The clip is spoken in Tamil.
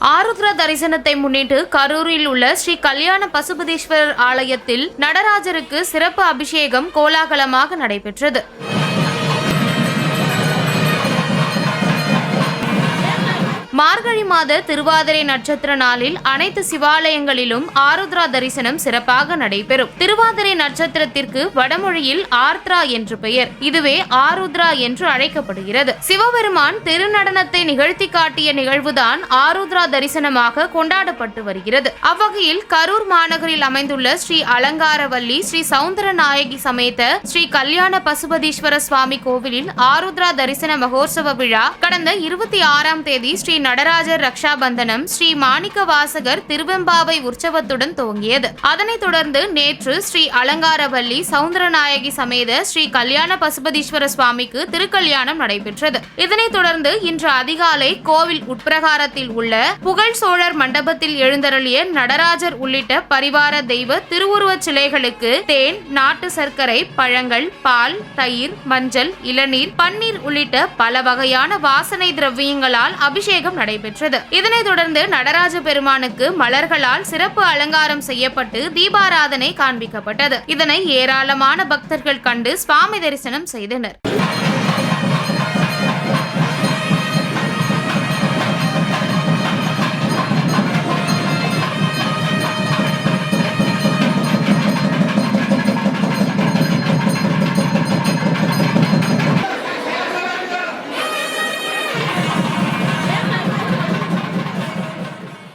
ஆருத்ரா தரிசனத்தை முன்னிட்டு கரூரில் உள்ள ஸ்ரீ கல்யாண பசுபதீஸ்வரர் ஆலயத்தில் நடராஜருக்கு சிறப்பு அபிஷேகம் கோலாகலமாக நடைபெற்றது. மார்கழி மாத திருவாதிரை நட்சத்திர நாளில் அனைத்து சிவாலயங்களிலும் ஆருத்ரா தரிசனம் சிறப்பாக நடைபெறும். திருவாதிரை நட்சத்திரத்திற்கு வடமொழியில் ஆர்த்ரா என்று பெயர். இதுவே ஆருத்ரா என்று அழைக்கப்படுகிறது. சிவபெருமான் திருநடனத்தை நிகழ்த்தி காட்டிய நிகழ்வுதான் ஆருத்ரா தரிசனமாக கொண்டாடப்பட்டு வருகிறது. அவ்வகையில் கரூர் மாநகரில் அமைந்துள்ள ஸ்ரீ அலங்காரவல்லி ஸ்ரீ சவுந்தரநாயகி சமேத ஸ்ரீ கல்யாண பசுபதீஸ்வர சுவாமி கோவிலில் ஆருத்ரா தரிசன மகோற்சவ விழா கடந்த இருபத்தி ஆறாம் தேதி ஸ்ரீ நடராஜர் ரக்ஷாபந்தனம் ஸ்ரீ மாணிக்க வாசகர் திருவெம்பாவை உற்சவத்துடன் துவங்கியது. அதனைத் தொடர்ந்து நேற்று ஸ்ரீ அலங்காரவல்லி சவுந்தரநாயகி சமேத ஸ்ரீ கல்யாண பசுபதீஸ்வர சுவாமிக்கு திருக்கல்யாணம் நடைபெற்றது. இதனைத் தொடர்ந்து இன்று அதிகாலை கோவில் உட்பிரகாரத்தில் உள்ள புகழ் சோழர் மண்டபத்தில் எழுந்தருளிய நடராஜர் உள்ளிட்ட பரிவார தெய்வ திருவுருவச் சிலைகளுக்கு தேன் நாட்டு சர்க்கரை பழங்கள் பால் தயிர் மஞ்சள் இளநீர் பன்னீர் உள்ளிட்ட பல வகையான வாசனை திரவியங்களால் அபிஷேகம் நடைபெற்றது. இதனைத் தொடர்ந்து நடராஜ பெருமானுக்கு மலர்களால் சிறப்பு அலங்காரம் செய்யப்பட்டு தீபாராதனை காண்பிக்கப்பட்டது. இதனை ஏராளமான பக்தர்கள் கண்டு சுவாமி தரிசனம் செய்தனர்.